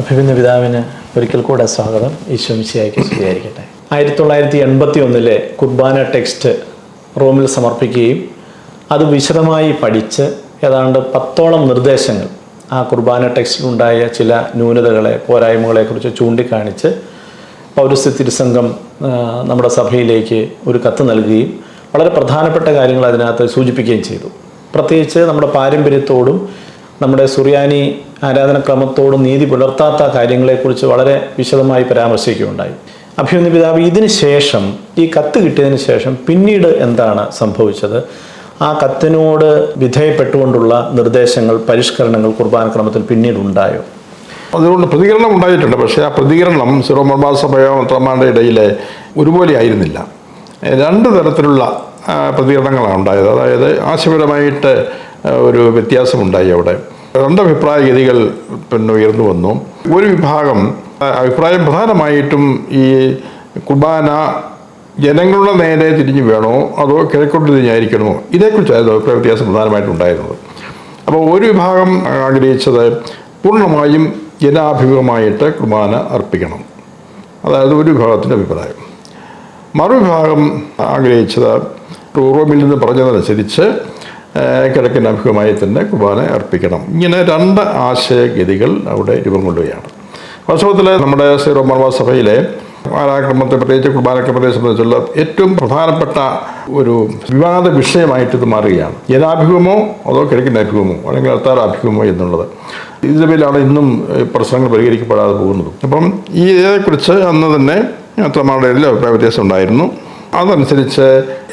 അഭിമന്യ പിതാവിന് ഒരിക്കൽ കൂടെ സ്വാഗതം. ഈശോ മിശിയായിക്ക് സ്വീകരിക്കട്ടെ ആയിരത്തി തൊള്ളായിരത്തി എൺപത്തി ഒന്നിലെ കുർബാന ടെക്സ്റ്റ് റോമിൽ സമർപ്പിക്കുകയും അത് വിശദമായി പഠിച്ച് ഏതാണ്ട് പത്തോളം നിർദ്ദേശങ്ങൾ ആ കുർബാന ടെക്സ്റ്റിലുണ്ടായ ചില ന്യൂനതകളെ പോരായ്മകളെക്കുറിച്ച് ചൂണ്ടിക്കാണിച്ച് പൗരസ്ത്യ തിരുസംഘം നമ്മുടെ സഭയിലേക്ക് ഒരു കത്ത് നൽകുകയും വളരെ പ്രധാനപ്പെട്ട കാര്യങ്ങൾ അതിനകത്ത് സൂചിപ്പിക്കുകയും ചെയ്തു. പ്രത്യേകിച്ച് നമ്മുടെ പാരമ്പര്യത്തോടും നമ്മുടെ സുറിയാനി ആരാധനക്രമത്തോടും നീതി പുലർത്താത്ത കാര്യങ്ങളെക്കുറിച്ച് വളരെ വിശദമായി പരാമർശിക്കുകയുണ്ടായി. അഭിമന്യ പിതാവ് ഇതിന് ശേഷം ഈ കത്ത് കിട്ടിയതിന് ശേഷം പിന്നീട് എന്താണ് സംഭവിച്ചത്? ആ കത്തിനോട് വിധേയപ്പെട്ടുകൊണ്ടുള്ള നിർദ്ദേശങ്ങൾ പരിഷ്കരണങ്ങൾ കുർബാന ക്രമത്തിൽ പിന്നീട് ഉണ്ടായോ അതുകൊണ്ട് പ്രതികരണം ഉണ്ടായിട്ടുണ്ട്. പക്ഷേ ആ പ്രതികരണം സിറോ മർമാർ സഭയോ മെത്രാന്മാരുടെ ഇടയിലെ ഒരുപോലെ ആയിരുന്നില്ല. രണ്ട് തരത്തിലുള്ള പ്രതികരണങ്ങളാണ് ഉണ്ടായത്. അതായത് ആശയപരമായിട്ട് ഒരു വ്യത്യാസമുണ്ടായി അവിടെ. രണ്ട് അഭിപ്രായ ഗതികൾ പിന്നെ ഉയർന്നു വന്നു. ഒരു വിഭാഗം അഭിപ്രായം പ്രധാനമായിട്ടും ഈ കുർബാന ജനങ്ങളുടെ നേരെ തിരിഞ്ഞു വേണോ അതോ കിഴക്കോട്ട് തിരിഞ്ഞായിരിക്കണമോ ഇതേക്കുറിച്ചായിരുന്നു അഭിപ്രായ വ്യത്യാസം പ്രധാനമായിട്ടും ഉണ്ടായിരുന്നത്. അപ്പോൾ ഒരു വിഭാഗം ആഗ്രഹിച്ചത് പൂർണമായും ജനാഭിമുഖമായിട്ട് കുർബാന അർപ്പിക്കണം. അതായത് ഒരു വിഭാഗത്തിന്റെ അഭിപ്രായം. മറുവിഭാഗം ആഗ്രഹിച്ചത് റോമിൽ നിന്ന് പറഞ്ഞതനുസരിച്ച് കിഴക്കൻ അഭിമുഖമായി തന്നെ കുർബാന അർപ്പിക്കണം. ഇങ്ങനെ രണ്ട് ആശയഗതികൾ അവിടെ രൂപം കൊള്ളുകയാണ് വാസ്തവത്തിൽ നമ്മുടെ മർമ്മ സഭയിലെ ആരാക്രമത്തെ പ്രത്യേകിച്ച് കുർബാനക്രമത്തെ സംബന്ധിച്ചുള്ള ഏറ്റവും പ്രധാനപ്പെട്ട ഒരു വിവാദ വിഷയമായിട്ട് ഇത് മാറുകയാണ്. ജനാഭിമുഖമോ അതോ കിഴക്കൻ അഭിമുഖമോ അല്ലെങ്കിൽ അത്താർ അഭിമുഖമോ എന്നുള്ളത്. ഇതിലാണ് ഇന്നും പ്രശ്നങ്ങൾ പരിഹരിക്കപ്പെടാതെ പോകുന്നത്. അപ്പം ഈ ഇതേക്കുറിച്ച് അന്ന് തന്നെ അത്രമാരുടെ ഇടയിൽ അഭിപ്രായ വ്യത്യാസം ഉണ്ടായിരുന്നു. അതനുസരിച്ച്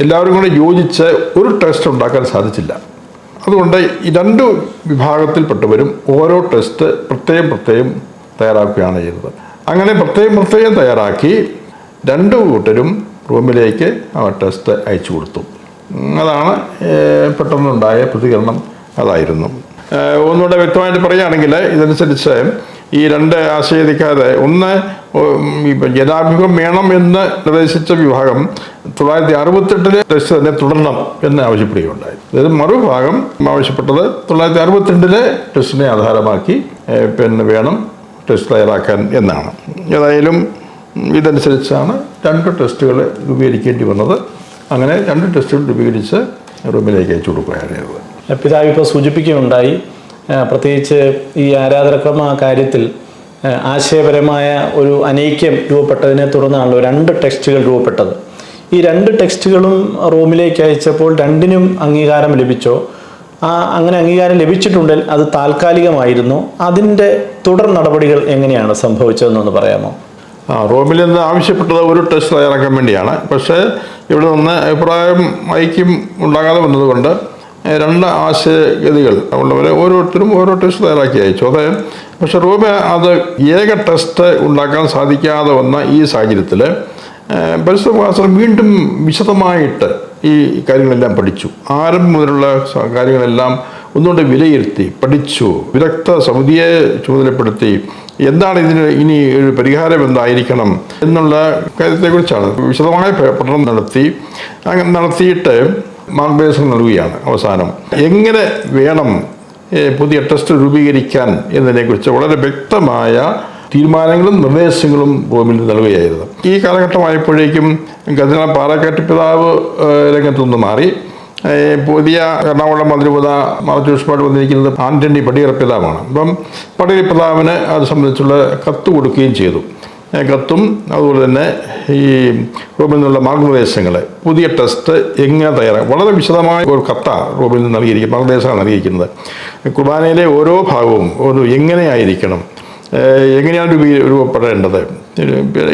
എല്ലാവരും കൂടെ യോജിച്ച് ഒരു ടെസ്റ്റ് ഉണ്ടാക്കാൻ സാധിച്ചില്ല. അതുകൊണ്ട് ഈ രണ്ട് വിഭാഗത്തിൽപ്പെട്ടവരും ഓരോ ടെസ്റ്റ് പ്രത്യേകം പ്രത്യേകം തയ്യാറാക്കുകയാണ് ചെയ്തത് അങ്ങനെ പ്രത്യേകം പ്രത്യേകം തയ്യാറാക്കി രണ്ടു കൂട്ടരും റൂമിലേക്ക് ആ ടെസ്റ്റ് അയച്ചു കൊടുത്തു. അതാണ് പെട്ടെന്നുണ്ടായ പ്രതികരണം അതായിരുന്നു. ഒന്നുകൂടെ വ്യക്തമായിട്ട് പറയുകയാണെങ്കിൽ ഇതനുസരിച്ച് ഈ രണ്ട് ആശയതിക്കാതെ ഒന്ന് ജനാഭിമുഖം വേണം എന്ന് നിർദ്ദേശിച്ച വിഭാഗം തൊള്ളായിരത്തി അറുപത്തെട്ടിലെ ടെസ്റ്റ് തന്നെ തുടരണം എന്ന് ആവശ്യപ്പെടുകയുണ്ടായി. അതായത് മറുഭാഗം ആവശ്യപ്പെട്ടത് തൊള്ളായിരത്തി അറുപത്തിരണ്ടിലെ ടെസ്റ്റിനെ ആധാരമാക്കി പിന്നെ വേണം ടെസ്റ്റ് തയ്യാറാക്കാൻ എന്നാണ്. ഏതായാലും ഇതനുസരിച്ചാണ് രണ്ട് ടെസ്റ്റുകൾ രൂപീകരിക്കേണ്ടി വന്നത്. അങ്ങനെ രണ്ട് ടെസ്റ്റുകൾ രൂപീകരിച്ച് റൂമിലേക്ക് അയച്ചു കൊടുക്കുകയാണ് ചെയ്തത്. പിതാവ് ഇപ്പോൾ സൂചിപ്പിക്കുകയുണ്ടായി പ്രത്യേകിച്ച് ഈ ആരാധനക്രമ കാര്യത്തിൽ ആശയപരമായ ഒരു അനൈക്യം രൂപപ്പെട്ടതിനെ തുടർന്നാണല്ലോ രണ്ട് ടെക്സ്റ്റുകൾ രൂപപ്പെട്ടത്. ഈ രണ്ട് ടെക്സ്റ്റുകളും റോമിലേക്ക് അയച്ചപ്പോൾ രണ്ടിനും അംഗീകാരം ലഭിച്ചോ? ആ അങ്ങനെ അംഗീകാരം ലഭിച്ചിട്ടുണ്ടെങ്കിൽ അത് താൽക്കാലികമായിരുന്നു. അതിന്റെ തുടർ നടപടികൾ എങ്ങനെയാണ് സംഭവിച്ചതെന്നൊന്ന് പറയാമോ? ആ റോമിൽ നിന്ന് ആവശ്യപ്പെട്ടത് ഒരു ടെസ്റ്റ് തയ്യാറാക്കാൻ വേണ്ടിയാണ്. പക്ഷേ ഇവിടെ നിന്ന് അഭിപ്രായം ഐക്യം ഉണ്ടാകാതെ വന്നതുകൊണ്ട് രണ്ട് ആശയഗതികൾ ഉള്ളവരെ ഓരോരുത്തരും ഓരോ ടെസ്റ്റ് തയ്യാറാക്കി അയച്ചു. അതെ പക്ഷെ റൂബ അത് ഏക ടെസ്റ്റ് ഉണ്ടാക്കാൻ സാധിക്കാതെ വന്ന ഈ സാഹചര്യത്തിൽ പരിസ്ഥിതി വീണ്ടും വിശദമായിട്ട് ഈ കാര്യങ്ങളെല്ലാം പഠിച്ചു. ആരംഭം മുതലുള്ള കാര്യങ്ങളെല്ലാം ഒന്നുകൊണ്ട് വിലയിരുത്തി പഠിച്ചു വിദഗ്ധ സമിതിയെ ചുമതലപ്പെടുത്തി എന്താണ് ഇതിന് ഇനി ഒരു പരിഹാരം എന്തായിരിക്കണം എന്നുള്ള കാര്യത്തെക്കുറിച്ചാണ് വിശദമായ പഠനം നടത്തി നടത്തിയിട്ട് മാർഗനിർദ്ദേശം നൽകുകയാണ് അവസാനം. എങ്ങനെ വേണം പുതിയ ട്രസ്റ്റ് രൂപീകരിക്കാൻ എന്നതിനെക്കുറിച്ച് വളരെ വ്യക്തമായ തീരുമാനങ്ങളും നിർദ്ദേശങ്ങളും റോമിൽ നൽകുകയായിരുന്നു. ഈ കാലഘട്ടമായപ്പോഴേക്കും ഗതിന പാലക്കാട്ട് പിതാവ് രംഗത്തുനിന്ന് മാറി. പുതിയ എറണാകുളം മന്ത്രിപത മാർച്ചൂഷ്മായിട്ട് വന്നിരിക്കുന്നത് ആന്റണി പടിയറ പിതാവാണ്. അപ്പം പടിയറ പിതാവിന് അത് സംബന്ധിച്ചുള്ള കത്ത് കൊടുക്കുകയും ചെയ്തു. കത്തും അതുപോലെ തന്നെ ഈ റോബിൽ നിന്നുള്ള മാർഗനിർദ്ദേശങ്ങൾ പുതിയ ടെസ്റ്റ് എങ്ങനെ തയ്യാറാക്കും വളരെ വിശദമായ ഒരു കത്താണ് റോബിൽ നിന്ന് നൽകിയിരിക്കുന്നത് മാർഗനിർദ്ദേശമാണ് നൽകിയിരിക്കുന്നത്. കുർബാനയിലെ ഓരോ ഭാഗവും ഒരു എങ്ങനെയായിരിക്കണം? എങ്ങനെയാണ് രൂപീ രൂപപ്പെടേണ്ടത്?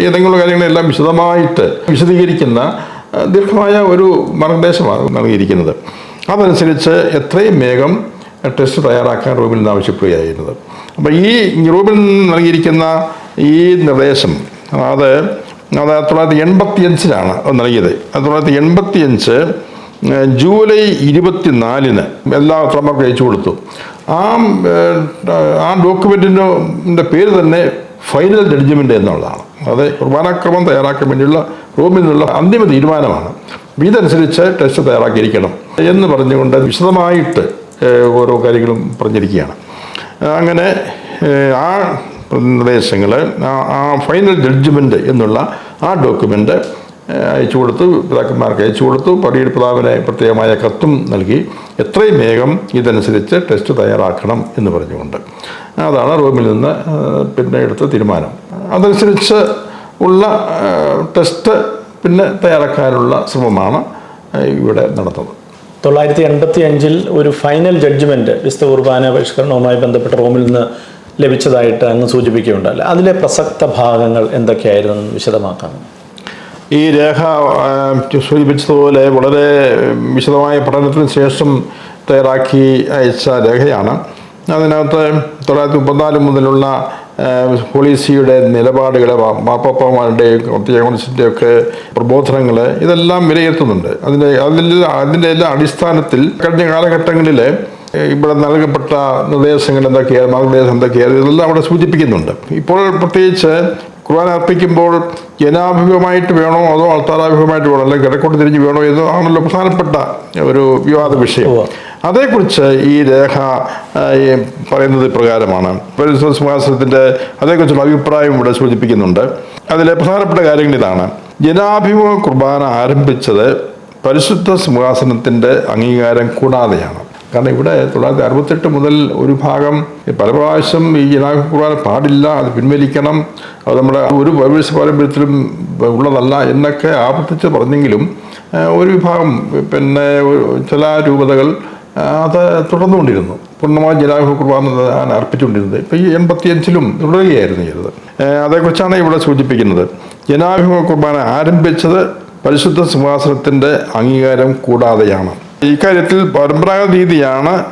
ഏതെങ്കിലും കാര്യങ്ങളെല്ലാം വിശദമായിട്ട് വിശദീകരിക്കുന്ന ദീർഘമായ ഒരു മാർഗനിർദ്ദേശമാണ് നൽകിയിരിക്കുന്നത്. അതനുസരിച്ച് എത്രയും വേഗം ടെസ്റ്റ് തയ്യാറാക്കാൻ റൂമിൽ നിന്ന് ആവശ്യപ്പെടുകയായിരുന്നത് അപ്പോൾ ഈ റൂമിൽ നിന്ന് നൽകിയിരിക്കുന്ന ഈ നിർദ്ദേശം. അത് അത് ആയിരത്തി തൊള്ളായിരത്തി എൺപത്തി അഞ്ചിലാണ് നൽകിയത്. ആയിരത്തി തൊള്ളായിരത്തി എൺപത്തി അഞ്ച് ഏഹ് ജൂലൈ ഇരുപത്തിനാലിന് എല്ലാ ഉത്തരമാർക്കും അയച്ചു കൊടുത്തു. ആ ആ ഡോക്യുമെന്റിന്റെ പേര് തന്നെ ഫൈനൽ ജഡ്ജ്മെന്റ് എന്നുള്ളതാണ്. അത് കുർബാനാക്രമം തയ്യാറാക്കാൻ വേണ്ടിയുള്ള റൂമിൽ നിന്നുള്ള അന്തിമ തീരുമാനമാണ്. ഇതനുസരിച്ച് ടെസ്റ്റ് തയ്യാറാക്കിയിരിക്കണം എന്ന് പറഞ്ഞുകൊണ്ട് വിശദമായിട്ട് ഓരോ കാര്യങ്ങളും പറഞ്ഞിരിക്കുകയാണ്. അങ്ങനെ ആ നിർദ്ദേശങ്ങൾ ആ ഫൈനൽ ജഡ്ജ്മെന്റ് എന്നുള്ള ആ ഡോക്യുമെന്റ് അയച്ചു കൊടുത്തു പിതാക്കന്മാർക്ക് അയച്ചു കൊടുത്തു പടിയുടെ പിതാവിനെ പ്രത്യേകമായ കത്തും നൽകി. എത്രയും വേഗം ഇതനുസരിച്ച് ടെസ്റ്റ് തയ്യാറാക്കണം എന്ന് പറഞ്ഞുകൊണ്ട്. അതാണ് റൂമിൽ നിന്ന് പിന്നെ എടുത്ത തീരുമാനം. അതനുസരിച്ച് ഉള്ള ടെസ്റ്റ് പിന്നെ തയ്യാറാക്കാനുള്ള ശ്രമമാണ് ഇവിടെ നടത്തുന്നത് തൊള്ളായിരത്തി എൺപത്തി അഞ്ചിൽ ഒരു ഫൈനൽ ജഡ്ജ്മെന്റ് വിശുദ്ധ കുർബാന പരിഷ്കരണവുമായി ബന്ധപ്പെട്ട റോമിൽ നിന്ന് ലഭിച്ചതായിട്ട് അങ്ങ് സൂചിപ്പിക്കുകയുണ്ടല്ലോ അതിലെ പ്രസക്ത ഭാഗങ്ങൾ എന്തൊക്കെയായിരുന്നു വിശദമാക്കാം. ഈ രേഖ സൂചിപ്പിച്ചതുപോലെ വളരെ വിശദമായ പഠനത്തിന് ശേഷം തയ്യാറാക്കി അയച്ച രേഖയാണ്. അതിനകത്ത് തൊള്ളായിരത്തി മുപ്പത്തിനാല് മുതലുള്ള പോളിസിയുടെ നിലപാടുകൾ മാപ്പപ്പമാരുടെയും കൗൺസിലിന്റെ ഒക്കെ പ്രബോധനങ്ങൾ ഇതെല്ലാം വിലയിരുത്തുന്നുണ്ട്. അതിന്റെ അതിൽ അതിന്റെ എല്ലാ അടിസ്ഥാനത്തിൽ കഴിഞ്ഞ കാലഘട്ടങ്ങളിൽ ഇവിടെ നൽകപ്പെട്ട നിർദ്ദേശങ്ങൾ എന്തൊക്കെയാണ് മാർഗനിർദ്ദേശം എന്തൊക്കെയാണ് ഇതെല്ലാം അവിടെ സൂചിപ്പിക്കുന്നുണ്ട്. ഇപ്പോൾ പ്രത്യേകിച്ച് ഖുർആൻ അർപ്പിക്കുമ്പോൾ ജനാഭിമുഖമായിട്ട് വേണോ അതോ അൾത്താരാഭിമുഖമായിട്ട് വേണോ അല്ലെങ്കിൽ കിഴക്കോട്ട് തിരിഞ്ഞ് വേണോ എന്ന് ആണല്ലോ പ്രധാനപ്പെട്ട ഒരു വിവാദ വിഷയം. അതേക്കുറിച്ച് ഈ രേഖ ഈ പറയുന്നത് പ്രകാരമാണ്. പരിശുദ്ധ സിംഹാസനത്തിന്റെ അതേക്കുറിച്ചുള്ള അഭിപ്രായം ഇവിടെ സൂചിപ്പിക്കുന്നുണ്ട്. അതിലെ പ്രധാനപ്പെട്ട കാര്യങ്ങൾ ഇതാണ്. ജനാഭിമുഖ കുർബാന ആരംഭിച്ചത് പരിശുദ്ധ സിംഹാസനത്തിന്റെ അംഗീകാരം കൂടാതെയാണ്. കാരണം ഇവിടെ തൊള്ളായിരത്തി അറുപത്തെട്ട് മുതൽ ഒരു ഭാഗം പല പ്രാവശ്യം ഈ ജനാഭിമുഖ കുർബാന പാടില്ല അത് പിൻവലിക്കണം അത് നമ്മുടെ ഒരു പൗരസ്യ പാരമ്പര്യത്തിലും ഉള്ളതല്ല എന്നൊക്കെ ആവർത്തിച്ച് പറഞ്ഞെങ്കിലും ഒരു വിഭാഗം പിന്നെ ചില രൂപതകൾ അത് തുടർന്നുകൊണ്ടിരുന്നു. പൂർണമായി ജനാഭിമുഖ കുർബാന അർപ്പിച്ചുകൊണ്ടിരുന്നത്. ഇപ്പം ഈ എൺപത്തിയഞ്ചിലും തുടരുകയായിരുന്നു ചെയ്തത് അതേക്കുറിച്ചാണ് ഇവിടെ സൂചിപ്പിക്കുന്നത്. ജനാഭിമുഖ കുർബാന ആരംഭിച്ചത് പരിശുദ്ധ സിംഹാസനത്തിന്റെ അംഗീകാരം കൂടാതെയാണ്. ഇക്കാര്യത്തിൽ പരമ്പരാഗത രീതിയാണ്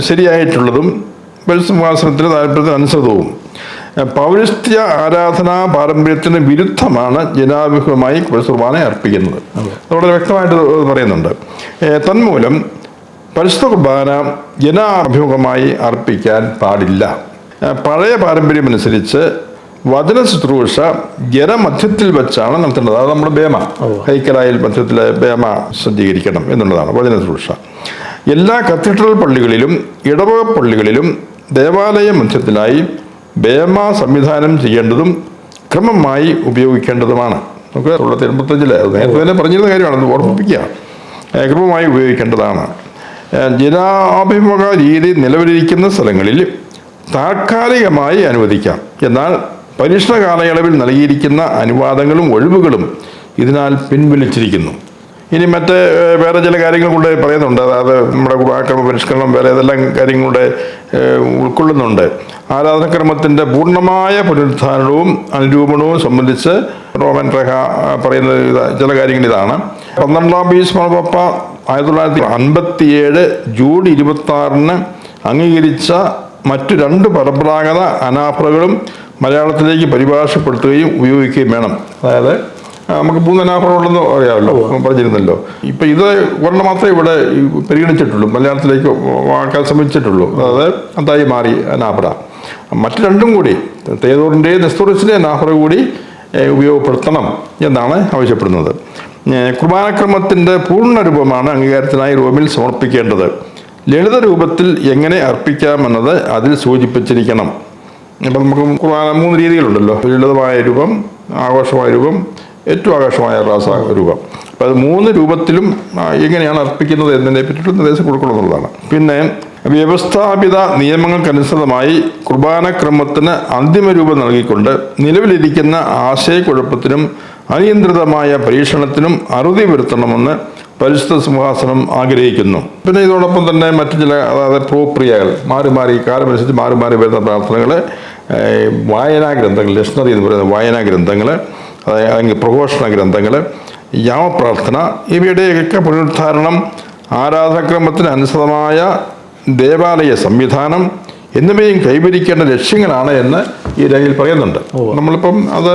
ശരിയായിട്ടുള്ളതും ബൽസിംഹാസനത്തിന് സിംഹാസനത്തിന് താല്പര്യത്തിന് അനുസൃതവും. പൗരസ്ത്യ ആരാധനാ പാരമ്പര്യത്തിന് വിരുദ്ധമാണ് ജനാഭിമുഖമായി കുർബാന അർപ്പിക്കുന്നത്. അത്. വളരെ വ്യക്തമായിട്ട് പറയുന്നുണ്ട്. തന്മൂലം പരിശുദ്ധ കുർബാന ജനാഭിമുഖമായി അർപ്പിക്കാൻ പാടില്ല. പഴയ പാരമ്പര്യമനുസരിച്ച് വചന ശുശ്രൂഷ ജനമധ്യത്തിൽ വെച്ചാണ് നടത്തേണ്ടത്. അത് നമ്മുടെ ബേമ. ഹൈക്കലായിൽ മധ്യത്തിലെ ബേമ സജ്ജീകരിക്കണം എന്നുള്ളതാണ് വചന ശുശ്രൂഷ എല്ലാ കത്തീഡ്രൽ പള്ളികളിലും ഇടവക പള്ളികളിലും ദേവാലയ മധ്യത്തിലായി ബേമ സംവിധാനം ചെയ്യേണ്ടതും ക്രമമായി ഉപയോഗിക്കേണ്ടതുമാണ്. നമുക്ക് തൊള്ളായിരത്തി എൺപത്തഞ്ചിൽ നേരത്തെ തന്നെ പറഞ്ഞിരുന്ന കാര്യമാണ്. അത് ഓർമ്മിപ്പിക്കുക. ക്രമമായി ഉപയോഗിക്കേണ്ടതാണ്. ജനാഭിമുഖ രീതി നിലവിലിരിക്കുന്ന സ്ഥലങ്ങളിൽ താൽക്കാലികമായി അനുവദിക്കാം. എന്നാൽ പരീക്ഷണ കാലയളവിൽ നൽകിയിരിക്കുന്ന അനുവാദങ്ങളും ഒഴിവുകളും ഇതിനാൽ പിൻവലിച്ചിരിക്കുന്നു. ഇനി മറ്റ് വേറെ ചില കാര്യങ്ങൾ കൂടെ പറയുന്നുണ്ട് അതായത് നമ്മുടെ ആക്രമ പരിഷ്കരണം വേറെ ഏതെല്ലാം കാര്യങ്ങളുടെ ഉൾക്കൊള്ളുന്നുണ്ട്. ആരാധനക്രമത്തിന്റെ പൂർണമായ പുനരുദ്ധാരണവും അനുരൂപണവും സംബന്ധിച്ച് റോമൻ രേഖ പറയുന്ന ചില കാര്യങ്ങൾ ഇതാണ്. പന്ത്രണ്ടാം പീസ് മണപ്പ ആയിരത്തി തൊള്ളായിരത്തി അൻപത്തിയേഴ് ജൂൺ ഇരുപത്തി ആറിന് അംഗീകരിച്ച മറ്റു രണ്ട് പരമ്പരാഗത അനാഫറുകളും മലയാളത്തിലേക്ക് പരിഭാഷപ്പെടുത്തുകയും ഉപയോഗിക്കുകയും വേണം. അതായത് നമുക്ക് മൂന്ന് അനാഫറുണ്ടെന്ന് അറിയാമല്ലോ പറഞ്ഞിരുന്നല്ലോ. ഇപ്പം ഇത് ഒരെണ്ണം മാത്രമേ ഇവിടെ പരിഗണിച്ചിട്ടുള്ളൂ മലയാളത്തിലേക്ക് വാക്കാൻ ശ്രമിച്ചിട്ടുള്ളൂ അതായത് അതായി മാറി അനാഫറ മറ്റു രണ്ടും കൂടി തേതൂറിന്റെ നെസ്തോറിസിന്റെ അനാഫറ കൂടി ഉപയോഗപ്പെടുത്തണം എന്നാണ് ആവശ്യപ്പെടുന്നത്. കുർബാനക്രമത്തിന്റെ പൂർണ രൂപമാണ് അംഗീകാരത്തിനായി റോമിൽ സമർപ്പിക്കേണ്ടത്. ലളിത രൂപത്തിൽ എങ്ങനെ അർപ്പിക്കാമെന്നത് അതിൽ സൂചിപ്പിച്ചിരിക്കണം. ഇപ്പം നമുക്ക് കുർബാന മൂന്ന് രീതികളുണ്ടല്ലോ. ലളിതമായ രൂപം ആഘോഷമായ രൂപം ഏറ്റവും ആകർഷമായ റാസ രൂപം. അപ്പം അത് മൂന്ന് രൂപത്തിലും എങ്ങനെയാണ് അർപ്പിക്കുന്നത് എന്നതിനെ പറ്റിയിട്ട് നിർദ്ദേശം കൊടുക്കണം എന്നുള്ളതാണ്. പിന്നെ വ്യവസ്ഥാപിത നിയമങ്ങൾക്കനുസൃതമായി കുർബാനക്രമത്തിന് അന്തിമ രൂപം നൽകിക്കൊണ്ട് നിലവിലിരിക്കുന്ന ആശയക്കുഴപ്പത്തിനും അനിയന്ത്രിതമായ പരീക്ഷണത്തിനും അറുതി വരുത്തണമെന്ന് പരിശുദ്ധ സിംഹാസനം ആഗ്രഹിക്കുന്നു. പിന്നെ ഇതോടൊപ്പം തന്നെ മറ്റു ചില അതായത് പ്രോപ്രിയകൾ മാറി മാറി കാലമനുസരിച്ച് മാറി മാറി വരുന്ന പ്രാർത്ഥനകൾ വായനാ ഗ്രന്ഥങ്ങൾ ലക്ഷണറി എന്ന് പറയുന്ന വായനാ ഗ്രന്ഥങ്ങൾ അതായത് അല്ലെങ്കിൽ പ്രഘോഷണ ഗ്രന്ഥങ്ങൾ യാമപ്രാർത്ഥന ഇവയുടെയൊക്കെ പുനരുദ്ധാരണം ആരാധനക്രമത്തിന് അനുസൃതമായ ദേവാലയ സംവിധാനം എന്നിവയും കൈവരിക്കേണ്ട ലക്ഷ്യങ്ങളാണ് എന്ന് ഈ രേഖയിൽ പറയുന്നുണ്ട്. നമ്മളിപ്പം അത്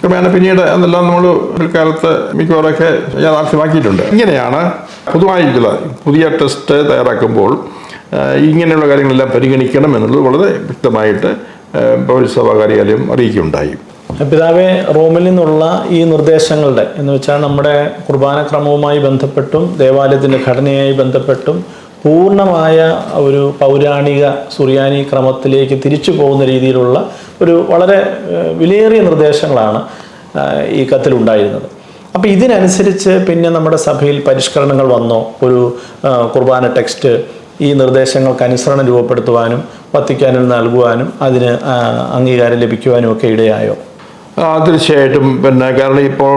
ക്രമേണ പിന്നീട് അതെല്ലാം നമ്മൾ പിൽക്കാലത്ത് മിക്കവാറൊക്കെ യാഥാർത്ഥ്യമാക്കിയിട്ടുണ്ട്. ഇങ്ങനെയാണ് പൊതുവായിട്ടുള്ള പുതിയ ടെസ്റ്റ് തയ്യാറാക്കുമ്പോൾ ഇങ്ങനെയുള്ള കാര്യങ്ങളെല്ലാം പരിഗണിക്കണം എന്നുള്ളത് വളരെ വ്യക്തമായിട്ട് പൗരസഭാ കാര്യാലയം അറിയിക്കുകയുണ്ടായി. പിതാവെ റോമിൽ നിന്നുള്ള ഈ നിർദ്ദേശങ്ങളുടെ എന്ന് വെച്ചാൽ നമ്മുടെ കുർബാന ക്രമവുമായി ബന്ധപ്പെട്ടും ദേവാലയത്തിന്റെ ഘടനയായി ബന്ധപ്പെട്ടും പൂർണമായ ഒരു പൗരാണിക സുറിയാനി ക്രമത്തിലേക്ക് തിരിച്ചു പോകുന്ന രീതിയിലുള്ള ഒരു വളരെ വിലയേറിയ നിർദ്ദേശങ്ങളാണ് ഈ കത്തിലുണ്ടായിരുന്നത്. അപ്പോൾ ഇതിനനുസരിച്ച് പിന്നെ നമ്മുടെ സഭയിൽ പരിഷ്കരണങ്ങൾ വന്നോ? ഒരു കുർബാന ടെക്സ്റ്റ് ഈ നിർദ്ദേശങ്ങൾക്ക് അനുസരണം രൂപപ്പെടുത്തുവാനും വത്തിക്കാനിൽ നൽകുവാനും അതിന് അംഗീകാരം ലഭിക്കുവാനും ഒക്കെ ഇടയായോ? തീർച്ചയായിട്ടും. പിന്നെ കാരണം ഇപ്പോൾ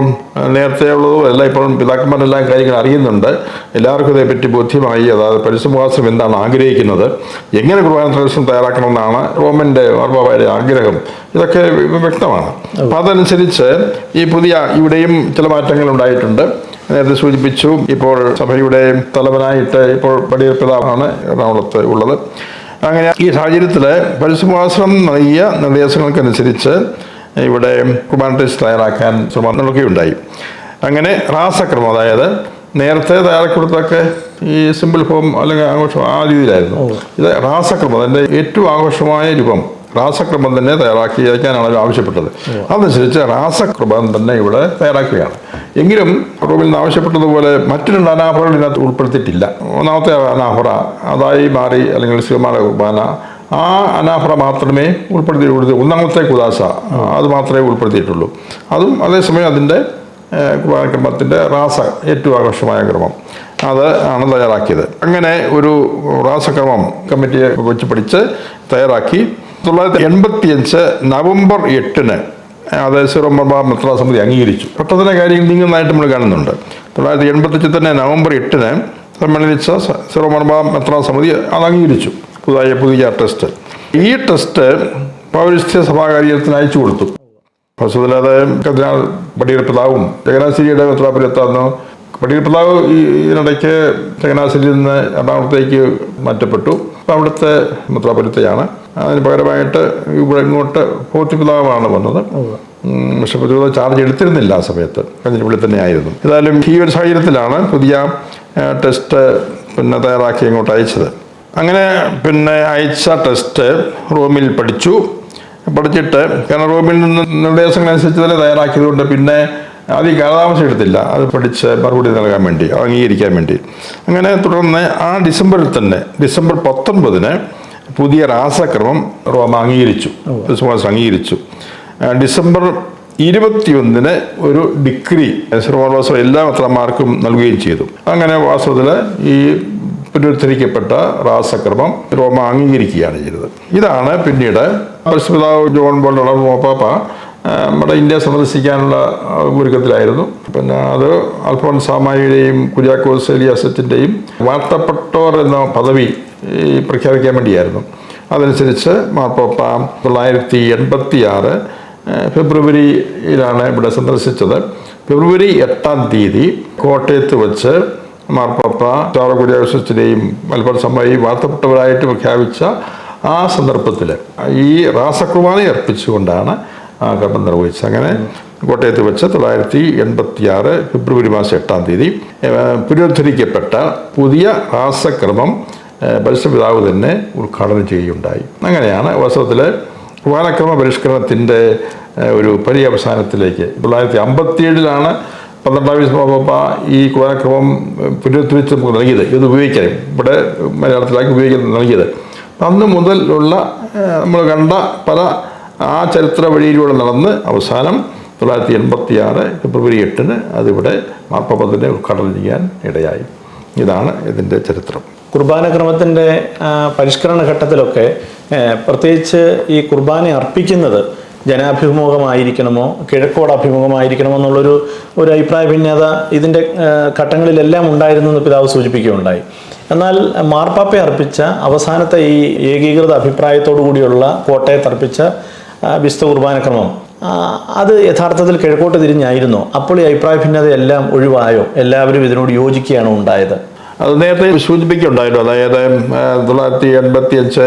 നേരത്തെ ഉള്ളതും എല്ലാം ഇപ്പോൾ പിതാക്കന്മാരെല്ലാം കാര്യങ്ങൾ അറിയുന്നുണ്ട്. എല്ലാവർക്കും ഇതേപ്പറ്റി ബോധ്യമായി. അതായത് പരിസമവാസം എന്താണ് ആഗ്രഹിക്കുന്നത്? എങ്ങനെ കുർബാന പ്രവേശനം തയ്യാറാക്കണമെന്നാണ് റോമന്റെ മാർബാബയുടെ ആഗ്രഹം. ഇതൊക്കെ വ്യക്തമാണ്. അപ്പം അതനുസരിച്ച് ഈ പുതിയ ഇവിടെയും ചില മാറ്റങ്ങൾ ഉണ്ടായിട്ടുണ്ട്. നേരത്തെ സൂചിപ്പിച്ചു ഇപ്പോൾ സഭയുടെ തലവനായിട്ട് ഇപ്പോൾ വലിയ പിതാവാണ് എറണാകുളത്ത് ഉള്ളത്. അങ്ങനെ ഈ സാഹചര്യത്തിൽ പരിശുഭാസം നൽകിയ നിർദ്ദേശങ്ങൾക്കനുസരിച്ച് ഇവിടെ ഹ്യൂമാനിറ്റീസ് തയ്യാറാക്കാൻ ശ്രമങ്ങളൊക്കെ ഉണ്ടായി. അങ്ങനെ റാസക്രമം അതായത് നേരത്തെ തയ്യാറാക്കി കൊടുത്തൊക്കെ ഈ സിമ്പിൾ ഫോം അല്ലെങ്കിൽ ആഘോഷം ആ രീതിയിലായിരുന്നു. ഇത് റാസക്രമം അതിന്റെ ഏറ്റവും ആഘോഷമായ രൂപം റാസക്രമം തന്നെ തയ്യാറാക്കി അയക്കാനാണ് അവർ ആവശ്യപ്പെട്ടത് അതനുസരിച്ച് റാസക്രമം തന്നെ ഇവിടെ തയ്യാറാക്കുകയാണ്. എങ്കിലും റൂമിൽ നിന്ന് ആവശ്യപ്പെട്ടതുപോലെ മറ്റു രണ്ട് അനാഫറകൾ ഇതിനകത്ത് ഉൾപ്പെടുത്തിയിട്ടില്ല. ഒന്നാമത്തെ അനാഫറ അതായി മാറി അല്ലെങ്കിൽ ശ്രീമാല കുർബാന ആ അനാഫറ മാത്രമേ ഉൾപ്പെടുത്തിയിട്ടുള്ളൂ. ഒന്നാമത്തെ കുദാശ അത് മാത്രമേ ഉൾപ്പെടുത്തിയിട്ടുള്ളൂ. അതും അതേസമയം അതിന്റെ ക്രമത്തിന്റെ റാസ ഏറ്റവും ആകർഷമായ ക്രമം. അത് ആണ് തയ്യാറാക്കിയത്. അങ്ങനെ ഒരു റാസക്രമം കമ്മിറ്റിയെ വെച്ച് പഠിച്ച് തയ്യാറാക്കി. തൊള്ളായിരത്തി എൺപത്തിയഞ്ച് നവംബർ എട്ടിന് അത് സിറോ മിത്ര സമിതി അംഗീകരിച്ചു. പെട്ടെന്ന് കാര്യങ്ങൾ നീങ്ങുന്നതായിട്ട് നമ്മൾ കാണുന്നുണ്ട്. തൊള്ളായിരത്തി എൺപത്തിയഞ്ച് തന്നെ നവംബർ എട്ടിന് സമ്മേളിച്ച സിറോമർബാ മെത്രാ സമിതി അത് അംഗീകരിച്ചു. പുതിയ പുതിയ ടെസ്റ്റ് ഈ ടെസ്റ്റ് പൗരസ്ത്യ സഭാകാര്യത്തിന് അയച്ചു കൊടുത്തു. വസ്തുതയിൽ അത് പടിയുടെ പിതാവും ചങ്ങനാശ്ശേരിയുടെ മെത്രാപ്പിൽ എത്താമെന്നു പടിയുടെ പിതാവ് ഈ ഇതിനിടയ്ക്ക് ചങ്ങനാശ്ശേരിയിൽ നിന്ന് എറണാകുളത്തേക്ക് മാറ്റപ്പെട്ടു. അപ്പോൾ അവിടുത്തെ മെത്രാപുരത്തെയാണ് അതിന് പകരമായിട്ട് ഇവിടെ ഇങ്ങോട്ട് പോത്തി പിതാവാണ് വന്നത്. പക്ഷെ പൊതുവെ ചാർജ് എടുത്തിരുന്നില്ല ആ സമയത്ത്. കഞ്ഞിപ്പള്ളി തന്നെ ആയിരുന്നു ഏതായാലും ഈ ഒരു സാഹചര്യത്തിലാണ് പുതിയ ടെസ്റ്റ് പിന്നെ തയ്യാറാക്കി ഇങ്ങോട്ട് അയച്ചത്. അങ്ങനെ പിന്നെ അയച്ച ടെസ്റ്റ് റൂമിൽ പഠിച്ചു. പഠിച്ചിട്ട് കാരണം റൂമിൽ നിന്ന് നിർദ്ദേശങ്ങളനുസരിച്ച് തന്നെ തയ്യാറാക്കിയതുകൊണ്ട് പിന്നെ അധികം കാലതാമസം എടുത്തില്ല അത് പഠിച്ച് മറുപടി നൽകാൻ വേണ്ടി അംഗീകരിക്കാൻ വേണ്ടി. അങ്ങനെ തുടർന്ന് ആ ഡിസംബറിൽ തന്നെ ഡിസംബർ പത്തൊൻപതിന് പുതിയ രാസക്രമം റോമ അംഗീകരിച്ചു. സുഭാഷ് അംഗീകരിച്ചു. ഡിസംബർ ഇരുപത്തിയൊന്നിന് ഒരു ഡിഗ്രി സർവോത്സവം എല്ലാ പത്രന്മാർക്കും നൽകുകയും ചെയ്തു. അങ്ങനെ വാസ്തവത്തിൽ ഈ പുനരുദ്ധരിക്കപ്പെട്ട രാസക്രമം റോമ അംഗീകരിക്കുകയാണ് ചെയ്തത്. ഇതാണ് പിന്നീട് പരിശുപിതാവ് ജോൺ പോലുള്ള റോമപ്പാപ്പ നമ്മുടെ ഇന്ത്യ സന്ദർശിക്കാനുള്ള ഒരുക്കത്തിലായിരുന്നു. പിന്നെ അത് അൽഫോൺ സാമായിയുടെയും കുര്യാക്കോസ് അസറ്റിന്റെയും വാർത്തപ്പെട്ടോർ എന്ന പദവി പ്രഖ്യാപിക്കാൻ വേണ്ടിയായിരുന്നു. അതനുസരിച്ച് മാർപ്പാപ്പ തൊള്ളായിരത്തി എൺപത്തി ആറ് ഫെബ്രുവരിയിലാണ് ഇവിടെ സന്ദർശിച്ചത്. ഫെബ്രുവരി എട്ടാം തീയതി കോട്ടയത്ത് വെച്ച് മാർപ്പാപ്പ ചാവക്കുര്യാസത്തിനെയും മലപ്പുറസമായി വാർത്തപ്പെട്ടവരായിട്ട് പ്രഖ്യാപിച്ച ആ സന്ദർഭത്തിൽ ഈ റാസക്കുർബാന അർപ്പിച്ചുകൊണ്ടാണ് ആ കർമ്മം നിർവഹിച്ചത്. അങ്ങനെ കോട്ടയത്ത് വെച്ച് തൊള്ളായിരത്തി എൺപത്തി ആറ് ഫെബ്രുവരി മാസം എട്ടാം തീയതി പുനരുദ്ധരിക്കപ്പെട്ട പുതിയ രാസക്രമം ഏഹ്, പരിശുദ്ധപിതാവ് തന്നെ ഉദ്ഘാടനം ചെയ്യുകയുണ്ടായി. അങ്ങനെയാണ് വാസ്തവത്തിൽ കുർബാനക്രമ പരിഷ്കരണത്തിന്റെ ഒരു പരിയവസാനത്തിലേക്ക് തൊള്ളായിരത്തി അമ്പത്തിയേഴിലാണ് പന്ത്രണ്ടാം വയസ്സ് മാപ്പ ഈ ഏഹ്, പുനരുദ്ധരിച്ച് നമുക്ക് നൽകിയത്. ഇത് ഉപയോഗിക്കാനും ഇവിടെ മലയാളത്തിലാക്കി ഉപയോഗിക്കാൻ നൽകിയത്. അന്ന് മുതൽ ഉള്ള നമ്മൾ കണ്ട പല ആ ചരിത്ര വഴിയിലൂടെ നടന്ന് അവസാനം തൊള്ളായിരത്തി എൺപത്തി ആറ് ഫെബ്രുവരി എട്ടിന് അതിവിടെ മാർപ്പാപ്പത്തിനെ ഉദ്ഘാടനം ചെയ്യാൻ ഇടയായി. ഇതാണ് ഇതിന്റെ ചരിത്രം. കുർബാന ക്രമത്തിന്റെ പരിഷ്കരണ ഘട്ടത്തിലൊക്കെ പ്രത്യേകിച്ച് ഈ കുർബാന അർപ്പിക്കുന്നത് ജനാഭിമുഖമായിരിക്കണമോ കിഴക്കോട് അഭിമുഖമായിരിക്കണമോ എന്നുള്ളൊരു ഒരു അഭിപ്രായ ഭിന്നത ഇതിന്റെ ഘട്ടങ്ങളിലെല്ലാം ഉണ്ടായിരുന്നു എന്ന് പിതാവ് സൂചിപ്പിക്കുകയുണ്ടായി. എന്നാൽ മാർപ്പാപ്പയെ അർപ്പിച്ച അവസാനത്തെ ഈ ഏകീകൃത അഭിപ്രായത്തോടു കൂടിയുള്ള കോട്ടയത്ത് അർപ്പിച്ച വിശുദ്ധ കുർബാനക്രമം അത് യഥാർത്ഥത്തിൽ കിഴക്കോട്ട് തിരിഞ്ഞായിരുന്നോ. അപ്പോൾ ഈ അഭിപ്രായ ഭിന്നതയെല്ലാം ഒഴിവായോ? എല്ലാവരും ഇതിനോട് യോജിക്കുകയാണോ ഉണ്ടായത്? അത് നേരത്തെ സൂചിപ്പിക്കുന്നുണ്ടായിരുന്നു അതായത് തൊള്ളായിരത്തി എൺപത്തി അഞ്ച്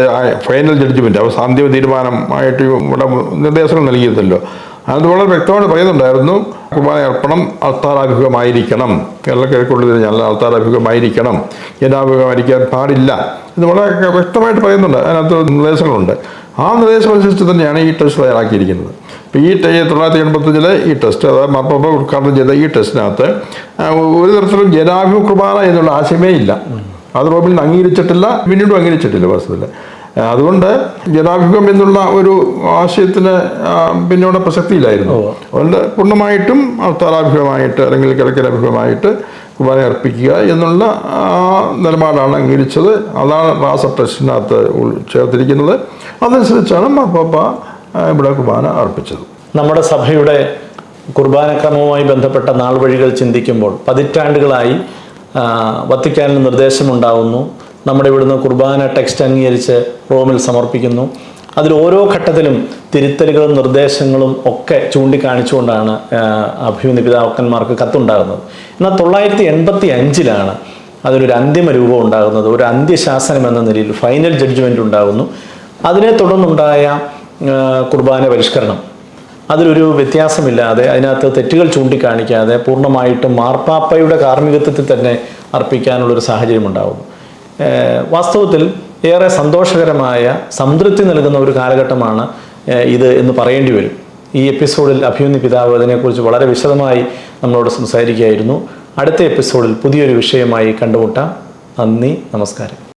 ഫൈനൽ ജഡ്ജ്മെന്റ് അവ അന്തിമ തീരുമാനം ആയിട്ട് ഇവിടെ നിർദ്ദേശങ്ങൾ നൽകിയിരുന്നല്ലോ. അത് വളരെ വ്യക്തമായിട്ട് പറയുന്നുണ്ടായിരുന്നു കുർബാന അർപ്പണം അൾത്താരാഭിമുഖമായിരിക്കണം കേരള കിഴക്കുള്ള ഞാൻ അൾത്താരാഭിമുഖമായിരിക്കണം ജനാഭിമുഖമായിരിക്കാൻ പാടില്ല. ഇത് വളരെ വ്യക്തമായിട്ട് പറയുന്നുണ്ട്. അതിനകത്ത് നിർദ്ദേശങ്ങളുണ്ട്. ആ നിർദ്ദേശം അനുസരിച്ച് തന്നെയാണ് ഈ ടെസ്റ്റ് തയ്യാറാക്കിയിരിക്കുന്നത്. ഈ ടെ- തൊള്ളായിരത്തി എൺപത്തഞ്ചിലെ ഈ ടെസ്റ്റ് അതായത് മാർപ്പാപ്പ ഉദ്ഘാടനം ചെയ്ത ഈ ടെസ്റ്റിനകത്ത് ഒരു തരത്തിലും ജനാഭിമുഖ കുർബാന എന്നുള്ള ആശയമേ ഇല്ല. അത് റോബിൻ അംഗീകരിച്ചിട്ടില്ല പിന്നീടും അംഗീകരിച്ചിട്ടില്ല വാസ്തവത്തിൽ. അതുകൊണ്ട് ജനാഭിമുഖം എന്നുള്ള ഒരു ആശയത്തിന് പിന്നെ അവിടെ പ്രസക്തിയില്ലായിരുന്നു. അതുകൊണ്ട് പൂർണമായിട്ടും അവതാരാഭിമുഖമായിട്ട് അല്ലെങ്കിൽ കിഴക്കനഭിമുഖമായിട്ട് കുർബാന അർപ്പിക്കുക എന്നുള്ള ആ നിലപാടാണ് അംഗീകരിച്ചത്. അതാണ് റാസ ഉൾ- ചേർത്തിരിക്കുന്നത്. അതനുസരിച്ചാണ് മാർപ്പാപ്പ ആ, ഇവിടെ കുർബാന അർപ്പിച്ചത്. നമ്മുടെ സഭയുടെ കുർബാനക്രമവുമായി ബന്ധപ്പെട്ട നാൾ വഴികൾ ചിന്തിക്കുമ്പോൾ പതിറ്റാണ്ടുകളായി വത്തിക്കാനിൽ നിർദ്ദേശമുണ്ടാവുന്നു. നമ്മുടെ ഇവിടുന്ന് കുർബാന ടെക്സ്റ്റ് അംഗീകരിച്ച് റോമിൽ സമർപ്പിക്കുന്നു. അതിൽ ഓരോ ഘട്ടത്തിലും തിരുത്തലുകളും നിർദ്ദേശങ്ങളും ഒക്കെ ചൂണ്ടിക്കാണിച്ചുകൊണ്ടാണ് അഭിമുഖ പിതാക്കന്മാർക്ക് കത്തുണ്ടാകുന്നത്. എന്നാൽ തൊള്ളായിരത്തി എൺപത്തി അഞ്ചിലാണ് അതിനൊരു അന്തിമ രൂപം ഉണ്ടാകുന്നത്. ഒരു അന്ത്യശാസനം എന്ന നിലയിൽ ഫൈനൽ ജഡ്ജ്മെന്റ് ഉണ്ടാകുന്നു. അതിനെ തുടർന്നുണ്ടായ കുർബാന പരിഷ്കരണം. അതിലൊരു വ്യത്യാസമില്ലാതെ അതിനകത്ത് തെറ്റുകൾ ചൂണ്ടിക്കാണിക്കാതെ പൂർണമായിട്ടും മാർപ്പാപ്പയുടെ കാർമ്മികത്വത്തിൽ തന്നെ അർപ്പിക്കാനുള്ളൊരു സാഹചര്യം ഉണ്ടാവും വാസ്തവത്തിൽ ഏറെ സന്തോഷകരമായ സംതൃപ്തി നൽകുന്ന ഒരു കാലഘട്ടമാണ് ഇത് എന്ന് പറയേണ്ടി വരും. ഈ എപ്പിസോഡിൽ അഭിമന്യ പിതാവ് അതിനെക്കുറിച്ച് വളരെ വിശദമായി നമ്മളോട് സംസാരിക്കുകയായിരുന്നു. അടുത്ത എപ്പിസോഡിൽ പുതിയൊരു വിഷയമായി കണ്ടുമുട്ടാം. നന്ദി നമസ്കാരം.